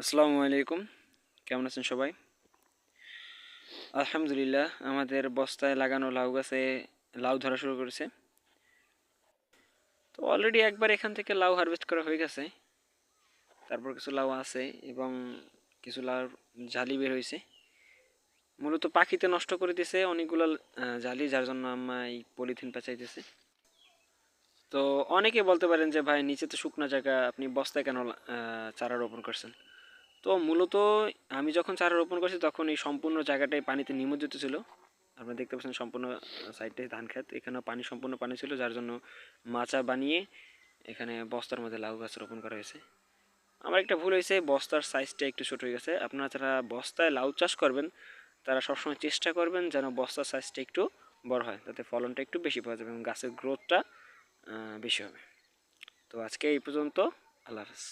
আসসালামু আলাইকুম। কেমন আছেন সবাই? আলহামদুলিল্লাহ, আমাদের বস্তায় লাগানো লাউ গাছে লাউ ধরা শুরু করেছে। তো অলরেডি একবার এখান থেকে লাউ হারভেস্ট করা হয়ে গেছে। তারপর কিছু লাউ আছে এবং কিছু লাউ জালি বের হয়েছে। মূলত পাখিতে নষ্ট করে দিয়েছে অনেকগুলো জালি, যার জন্য এই পলিথিন পেঁচাইতেছে। তো অনেকে বলতে পারেন যে, ভাই, নিচে তো শুকনো জায়গা, আপনি বস্তায় কেন চারা রোপণ করছেন? তো মূলত আমি যখন চারা রোপণ করছি তখন এই সম্পূর্ণ জায়গাটাই পানিতে নিমজ্জিত ছিল। আপনারা দেখতে পাচ্ছেন সম্পূর্ণ সাইডটাই ধান খেত এখানেও পানি সম্পূর্ণ পানি ছিল, যার জন্য মাচা বানিয়ে এখানে বস্তার মধ্যে লাউ গাছ রোপণ করা হয়েছে। আমার একটা ভুল হয়েছে, বস্তার সাইজটা একটু ছোট হয়ে গেছে। আপনারা যারা বস্তায় লাউ চাষ করবেন, তারা সবসময় চেষ্টা করবেন যেন বস্তার সাইজটা একটু বড় হয়, তাতে ফলনটা একটু বেশি পাওয়া যাবে এবং গাছের গ্রোথটা বেশি হবে। তো আজকে এই পর্যন্ত, আল্লাহ হাফেজ।